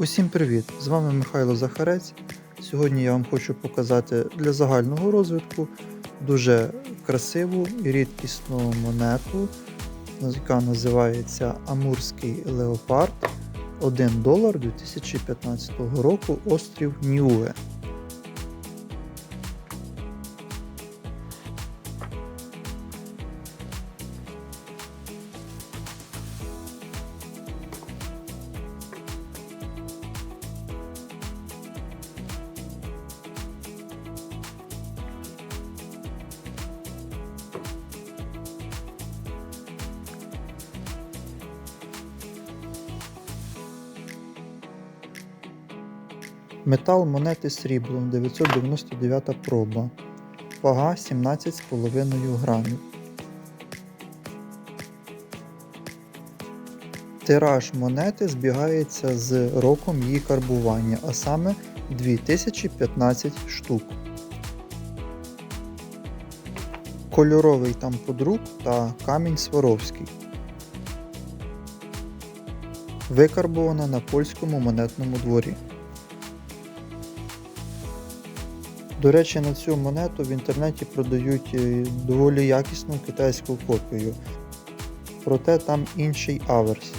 Усім привіт! З вами Михайло Захарець. Сьогодні я вам хочу показати для загального розвитку дуже красиву і рідкісну монету, яка називається Амурський Леопард 1 долар 2015 року острів Ньюе. Метал монети срібло 999 проба. Вага 17,5 грамів. Тираж монети збігається з роком її карбування, а саме 2015 штук. Кольоровий там подрук та камінь Сваровський. Викарбована на польському монетному дворі. До речі, на цю монету в інтернеті продають е, доволі якісну китайську копію. Проте там інший аверс.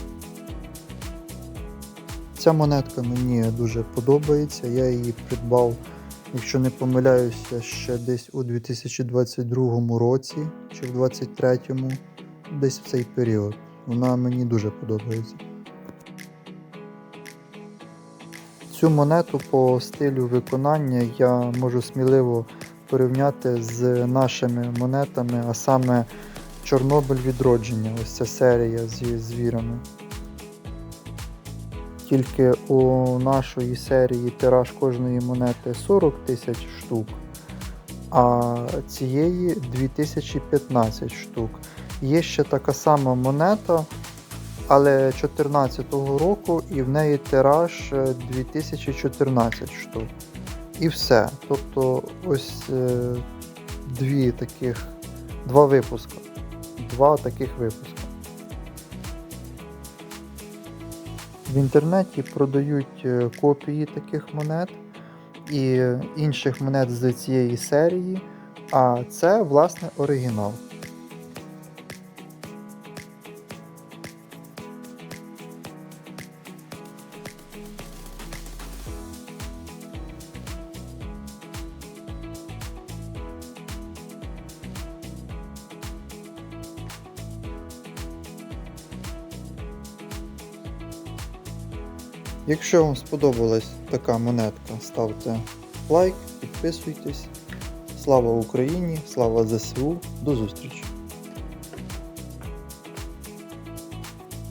Ця монетка мені дуже подобається. Я її придбав, якщо не помиляюся, ще десь у 2022 році чи в 2023, десь в цей період. Вона мені дуже подобається. Цю монету по стилю виконання я можу сміливо порівняти з нашими монетами, а саме Чорнобиль відродження, ось ця серія зі звірами. Тільки у нашої серії тираж кожної монети 40 тисяч штук, а цієї 2015 штук. Є ще така сама монета але 2014 року і в неї тираж е, 2014 штук. І все. Тобто ось е, дві таких, два випуска. Два таких випуска. В інтернеті продають е, копії таких монет і інших монет з цієї серії, а це власне оригінал. Якщо вам сподобалась така монетка, ставте лайк, підписуйтесь. Слава Україні! Слава ЗСУ! До зустрічі!